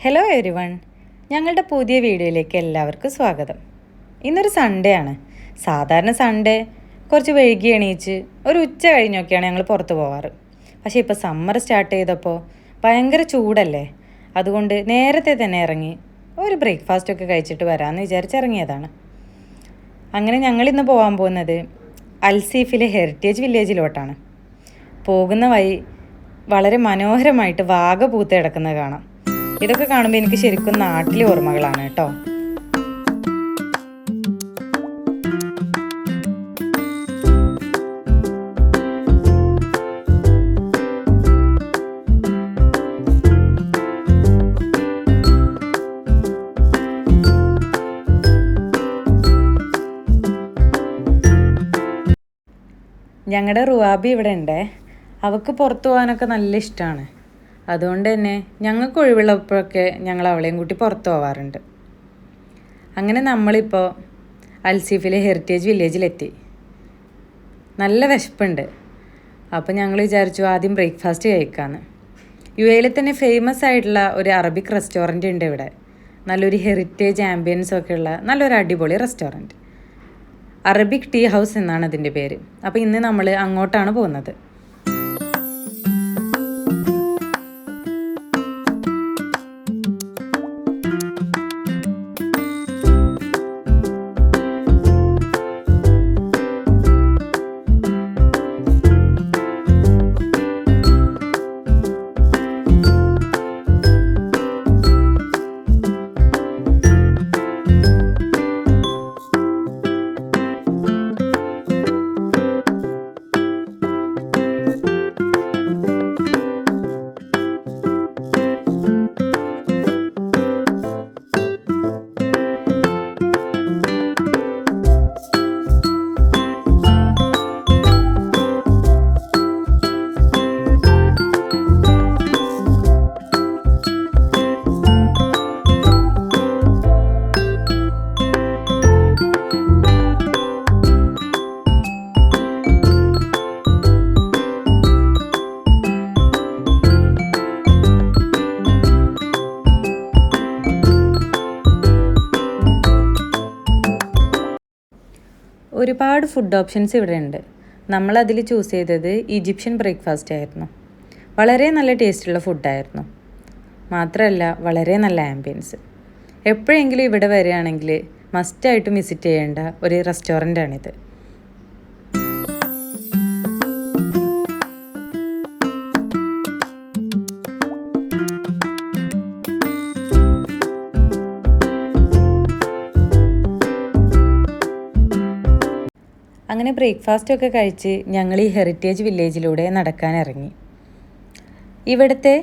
Hello every one ഞങ്ങളുടെ പുതിയ വീഡിയോയിലേക്ക് എല്ലാവർക്കും സ്വാഗതം. ഇന്നൊരു സൺഡേ ആണ്. സാധാരണ സൺഡേ കുറച്ച് വൈകി എണീച്ച് ഒരു ഉച്ച കഴിഞ്ഞൊക്കെയാണ് ഞങ്ങൾ പുറത്ത് പോവാറ്. പക്ഷേ ഇപ്പോൾ സമ്മർ സ്റ്റാർട്ട് ചെയ്തപ്പോൾ ഭയങ്കര ചൂടല്ലേ? അതുകൊണ്ട് നേരത്തെ തന്നെ ഇറങ്ങി ഒരു ബ്രേക്ക്ഫാസ്റ്റൊക്കെ കഴിച്ചിട്ട് വരാമെന്ന് വിചാരിച്ചിറങ്ങിയതാണ് അങ്ങനെ ഞങ്ങളിന്ന് പോകാൻ പോകുന്നത് അൽസീഫിലെ ഹെറിറ്റേജ് വില്ലേജിലോട്ടാണ് പോകുന്ന വഴി വളരെ മനോഹരമായിട്ട് വാഗ പൂത്ത് കിടക്കുന്നത് കാണാം. ഇതൊക്കെ കാണുമ്പോൾ എനിക്ക് ശരിക്കും നാട്ടിലെ ഓർമ്മകളാണ് കേട്ടോ. ഞങ്ങളുടെ റുവാബി ഇവിടെ ഉണ്ട് അവൾക്ക് പുറത്തു പോകാനൊക്കെ നല്ല ഇഷ്ടമാണ് അതുകൊണ്ട് തന്നെ ഞങ്ങൾക്ക് ഒഴിവുള്ളപ്പോഴൊക്കെ ഞങ്ങൾ അവളെയും കൂട്ടി പുറത്തു പോവാറുണ്ട്. അങ്ങനെ നമ്മളിപ്പോൾ അൽസീഫിലെ ഹെറിറ്റേജ് വില്ലേജിലെത്തി നല്ല വിശപ്പുണ്ട്. അപ്പോൾ ഞങ്ങൾ വിചാരിച്ചു ആദ്യം ബ്രേക്ക്ഫാസ്റ്റ് കഴിക്കാമെന്ന് യു എയിൽ തന്നെ ഫേമസ് ആയിട്ടുള്ള ഒരു അറബിക് റെസ്റ്റോറന്റ് ഉണ്ട് ഇവിടെ. നല്ലൊരു ഹെറിറ്റേജ് ആംബിയൻസ് ഒക്കെ ഉള്ള നല്ലൊരു അടിപൊളി റെസ്റ്റോറന്റ് അറബിക് ടീ ഹൗസ് എന്നാണ് അതിന്റെ പേര്. അപ്പോൾ ഇന്ന് നമ്മൾ അങ്ങോട്ടാണ് പോകുന്നത്. ഒരുപാട് ഫുഡ് ഓപ്ഷൻസ് ഇവിടെ ഉണ്ട് നമ്മളതിൽ ചൂസ് ചെയ്തത് ഈജിപ്ഷ്യൻ ബ്രേക്ക്ഫാസ്റ്റ് ആയിരുന്നു. വളരെ നല്ല ടേസ്റ്റുള്ള ഫുഡായിരുന്നു മാത്രമല്ല വളരെ നല്ല ആംബിയൻസ് എപ്പോഴെങ്കിലും ഇവിടെ വരികയാണെങ്കിൽ മസ്റ്റായിട്ടും വിസിറ്റ് ചെയ്യേണ്ട ഒരു റെസ്റ്റോറന്റാണിത് അങ്ങനെ ബ്രേക്ക്ഫാസ്റ്റ് ഒക്കെ കഴിച്ച് ഞങ്ങൾ ഈ ഹെറിറ്റേജ് വില്ലേജിലൂടെ നടക്കാൻ ഇറങ്ങി. ഇവിടുത്തെ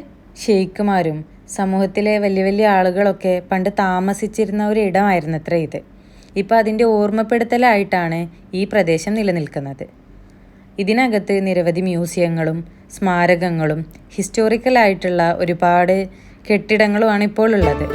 ഷെയ്ഖുമാരും സമൂഹത്തിലെ വലിയ വലിയ ആളുകളൊക്കെ പണ്ട് താമസിച്ചിരുന്ന ഒരു ഇടമായിരുന്നു അത്ര ഇത്. ഇപ്പോൾ അതിന്റെ ഓർമ്മപ്പെടുത്തലായിട്ടാണ് ഈ പ്രദേശം നിലനിൽക്കുന്നത്. ഇതിനകത്ത് നിരവധി മ്യൂസിയങ്ങളും സ്മാരകങ്ങളും ഹിസ്റ്റോറിക്കലായിട്ടുള്ള ഒരുപാട് കെട്ടിടങ്ങളുമാണ് ഇപ്പോൾ ഉള്ളത്.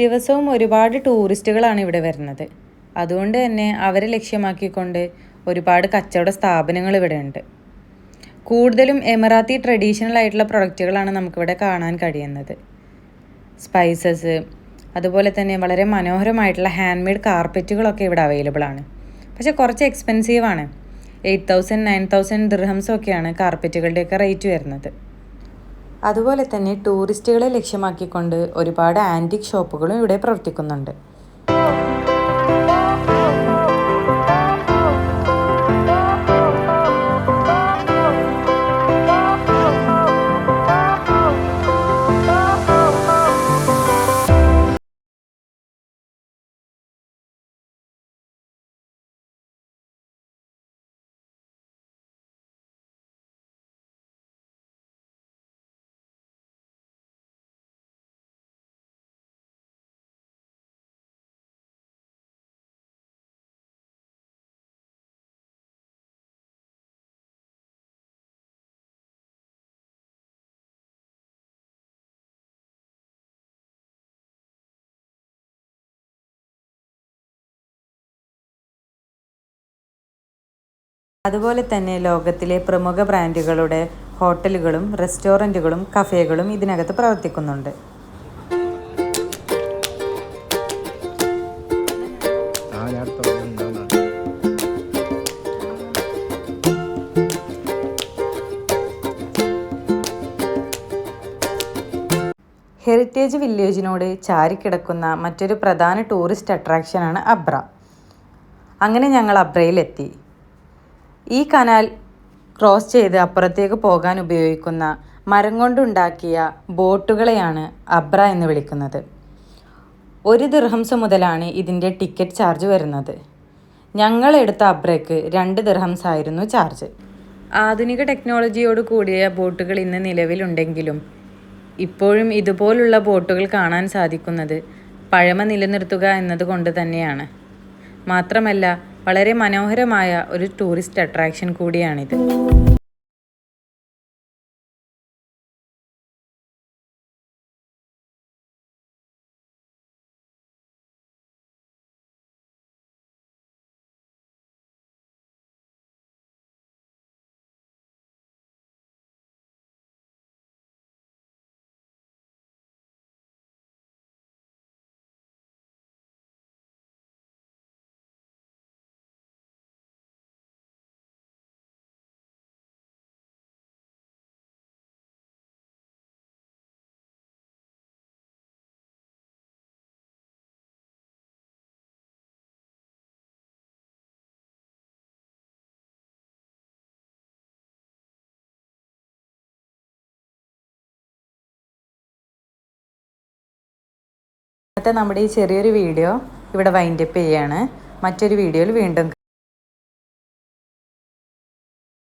ദിവസവും ഒരുപാട് ടൂറിസ്റ്റുകളാണ് ഇവിടെ വരുന്നത്. അതുകൊണ്ട് തന്നെ അവരെ ലക്ഷ്യമാക്കിക്കൊണ്ട് ഒരുപാട് കച്ചവട സ്ഥാപനങ്ങൾ ഇവിടെ ഉണ്ട്. കൂടുതലും എമറാത്തി ട്രഡീഷണൽ ആയിട്ടുള്ള പ്രൊഡക്റ്റുകളാണ് നമുക്കിവിടെ കാണാൻ കഴിയുന്നത്. സ്പൈസസ് അതുപോലെ തന്നെ വളരെ മനോഹരമായിട്ടുള്ള ഹാൻഡ് മെയ്ഡ് കാർപ്പറ്റുകളൊക്കെ ഇവിടെ അവൈലബിൾ ആണ്. പക്ഷെ കുറച്ച് എക്സ്പെൻസീവ് ആണ്. എയ്റ്റ് തൗസൻഡ് നയൻ തൗസൻഡ് ദിർഹംസൊക്കെയാണ് കാർപ്പറ്റുകളുടെയൊക്കെ റേറ്റ് വരുന്നത്. അതുപോലെ തന്നെ ടൂറിസ്റ്റുകളെ ലക്ഷ്യമാക്കിക്കൊണ്ട് ഒരുപാട് ആന്റിക് ഷോപ്പുകളും ഇവിടെ പ്രവർത്തിക്കുന്നുണ്ട്. അതുപോലെ തന്നെ ലോകത്തിലെ പ്രമുഖ ബ്രാൻഡുകളുടെ ഹോട്ടലുകളും റെസ്റ്റോറന്റുകളും കഫേകളും ഇതിനകത്ത് പ്രവർത്തിക്കുന്നുണ്ട്. ഹെറിറ്റേജ് വില്ലേജിനോട് ചാരിക്കിടക്കുന്ന മറ്റൊരു പ്രധാന ടൂറിസ്റ്റ് അട്രാക്ഷനാണ് അബ്ര അങ്ങനെ ഞങ്ങൾ അബ്രയിലെത്തി ഈ കനാൽ ക്രോസ് ചെയ്ത് അപ്പുറത്തേക്ക് പോകാൻ ഉപയോഗിക്കുന്ന മരം കൊണ്ടുണ്ടാക്കിയ ബോട്ടുകളെയാണ് അബ്ര എന്ന് വിളിക്കുന്നത്. ഒരു ദിർഹംസ് മുതലാണ് ഇതിന്റെ ടിക്കറ്റ് ചാർജ് വരുന്നത്. ഞങ്ങൾ എടുത്ത അബ്രയ്ക്ക് രണ്ട് ദിർഹംസ് ആയിരുന്നു ചാർജ്. ആധുനിക ടെക്നോളജിയോട് കൂടിയ ബോട്ടുകൾ ഇന്ന് നിലവിലുണ്ടെങ്കിലും ഇപ്പോഴും ഇതുപോലുള്ള ബോട്ടുകൾ കാണാൻ സാധിക്കുന്നത് പഴമ നിലനിർത്തുക എന്നതുകൊണ്ട് തന്നെയാണ്. മാത്രമല്ല വളരെ മനോഹരമായ ഒരു ടൂറിസ്റ്റ് അട്രാക്ഷൻ കൂടിയാണിത്. ഇന്നത്തെ നമ്മുടെ ഈ ചെറിയൊരു വീഡിയോ ഇവിടെ വൈൻഡപ്പ് ചെയ്യാണ്. മറ്റൊരു വീഡിയോയിൽ വീണ്ടും